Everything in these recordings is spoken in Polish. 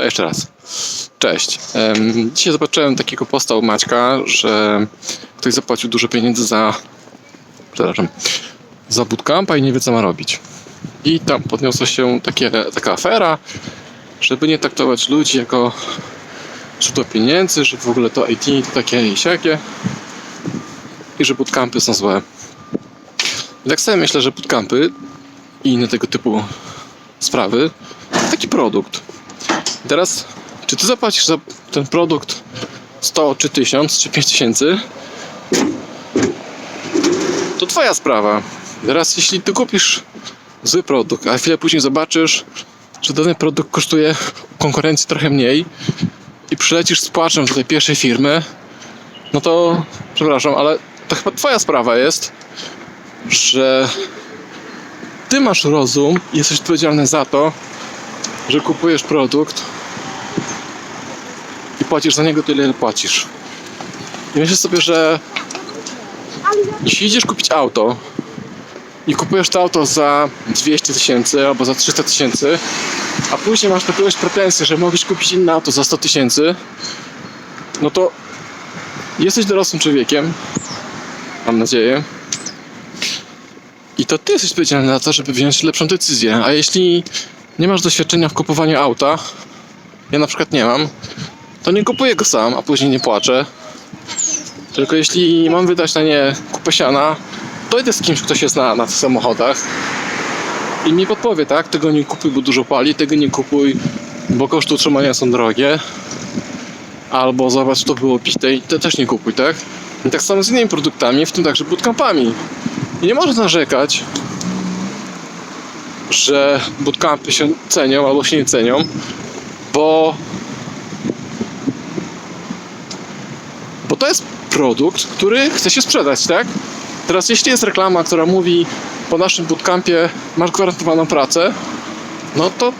To jeszcze raz. Cześć. Dzisiaj zobaczyłem takiego posta u Maćka, że ktoś zapłacił dużo pieniędzy za. Przepraszam. Za bootcampa i nie wie co ma robić. I tam podniosła się takie, taka afera, żeby nie traktować ludzi jako źródło pieniędzy, że w ogóle to IT to takie i siakie i że bootcampy są złe. I tak sobie myślę, że bootcampy i inne tego typu sprawy to taki produkt. Teraz, czy ty zapłacisz za ten produkt 100, czy 1000, czy 5000? To twoja sprawa. Teraz, jeśli ty kupisz zły produkt, a chwilę później zobaczysz, że dany produkt kosztuje konkurencji trochę mniej i przylecisz z płaczem do tej pierwszej firmy, no to przepraszam, ale to chyba twoja sprawa jest, że ty masz rozum i jesteś odpowiedzialny za to, że kupujesz produkt i płacisz za niego tyle, ile płacisz. I myślę sobie, że jeśli idziesz kupić auto i kupujesz to auto za 200 tysięcy albo za 300 tysięcy, a później masz do kogoś pretensje, że mogłeś kupić inne auto za 100 tysięcy, no to jesteś dorosłym człowiekiem, mam nadzieję. I to ty jesteś odpowiedzialny za to, żeby wziąć lepszą decyzję. A jeśli nie masz doświadczenia w kupowaniu auta, ja na przykład nie mam, to nie kupuję go sam, a później nie płaczę. Tylko jeśli mam wydać na nie kupę siana, to idę z kimś, kto się zna na tych samochodach i mi podpowie, tak? Tego nie kupuj, bo dużo pali, tego nie kupuj, bo koszty utrzymania są drogie. Albo zobacz, to było pite i to też nie kupuj, tak? I tak samo z innymi produktami, w tym także bootcampami. I nie można narzekać, że bootcampy się cenią albo się nie cenią, bo bo to jest produkt, który chce się sprzedać, tak? Teraz jeśli jest reklama, która mówi po naszym bootcampie masz gwarantowaną pracę, no to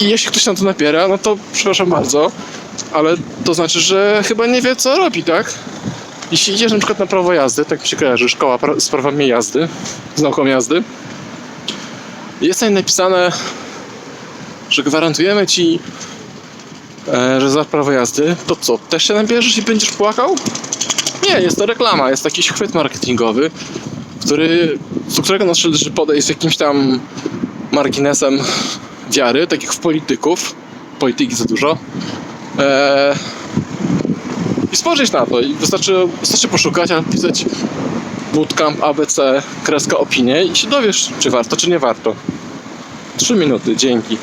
i jeśli ktoś na to napiera, no to przepraszam bardzo, ale to znaczy, że chyba nie wie co robi, tak? Jeśli idziesz na przykład na prawo jazdy, tak mi się kojarzy, szkoła pra- z prawami jazdy, z nauką jazdy, jest tam napisane, że gwarantujemy ci, e, że za prawo jazdy, to co, też się nabierzesz i będziesz płakał? Nie, jest to reklama, jest jakiś chwyt marketingowy, który, do którego należy podejść jakimś tam marginesem wiary, tak jak w polityków, polityki za dużo, e, i spojrzeć na to. I wystarczy, wystarczy poszukać, albo pisać bootcamp ABC, kreska opinie i się dowiesz, czy warto, czy nie warto. Trzy minuty, dzięki.